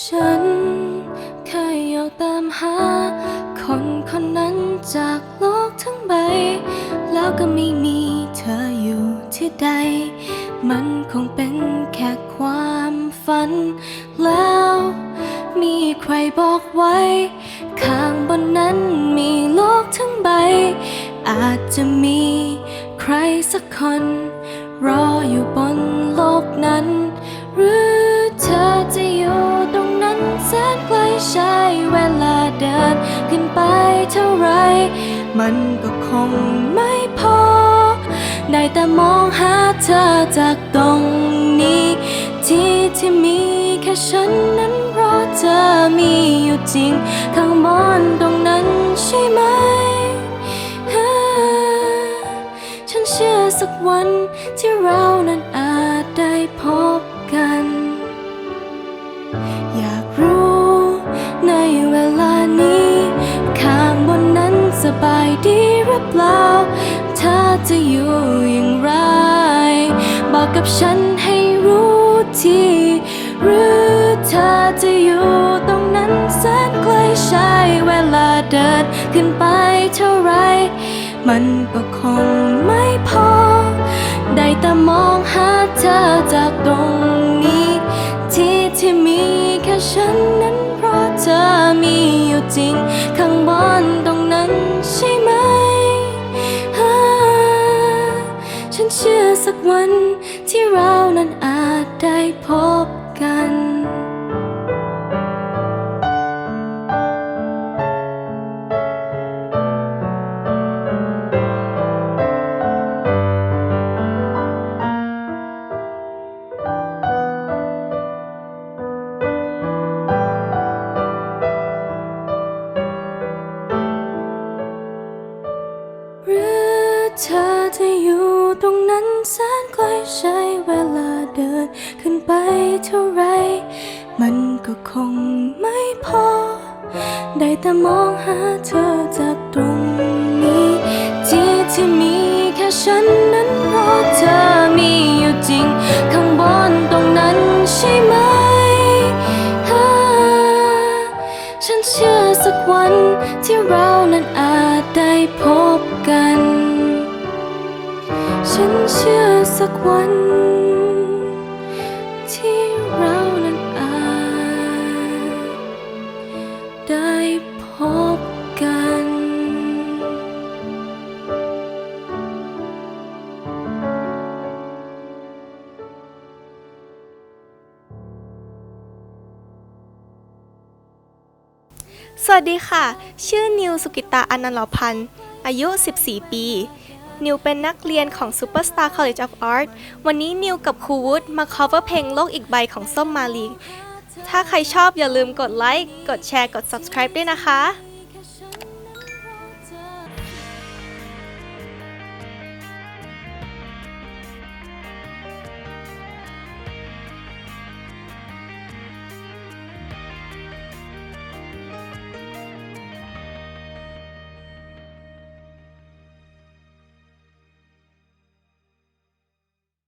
ฉันเคยอยากตามหา คนคนนั้นจากโลกทั้งใบ แล้วก็ไม่มีเธออยู่ที่ใด มันคงเป็นแค่ความฝัน แล้วมีใครบอกไว้ ข้างบนนั้นมีโลกทั้งใบ อาจจะมีใครสักคน รออยู่บนโลกนั้น หรือ ใช้เวลาเดินขึ้นไปเท่าไร มันก็คงไม่พอ ได้แต่มองหาเธอจากตรงนี้ ที่ที่มีแค่ฉันนั้นรอเธอมีอยู่จริง ข้างบนตรงนั้นใช่ไหม ฉันเชื่อสักวันที่เรานั้นอาจได้พบ เปล่า เธอจะอยู่อย่างไร บอกกับฉันให้รู้ทีหรือเธอจะอยู่ตรงนั้นแสนไกลใช้เวลาเดินขึ้นไปเท่าไร มันก็คงไม่พอ ได้แต่มองหาเธอจากตรงนี้ ที่ที่มีแค่ฉันนั้นเพราะเธอมีอยู่จริง ข้างบนตรง ชื่อสักวันที่เรานั้นอาจได้พบ ไกลใช้เวลาเดินขึ้นไปเท่าไร มันก็คงไม่พอ ได้แต่มองหาเธอจากตรงนี้ ที่ที่มีแค่ฉันนั้นเพราะเธอมีอยู่จริง ข้างบนตรงนั้นใช่ไหม ฉันเชื่อสักวันที่เรานั้นอาจได้พบกัน ฉันเชื่อสักวัน ที่เรานั้นอาจได้พบกันสวัสดีค่ะ ชื่อนิวสุกิตาอนันต์หลาพันธ์ อายุ 14 ปี นิวเป็นนักเรียนของ Superstar College of Art วันนี้นิวกับครูวุฒมา cover เพลงโลกอีกใบของส้มมาลี ถ้าใครชอบอย่าลืมกดไลค์ กดแชร์ กด subscribe ด้วยนะคะ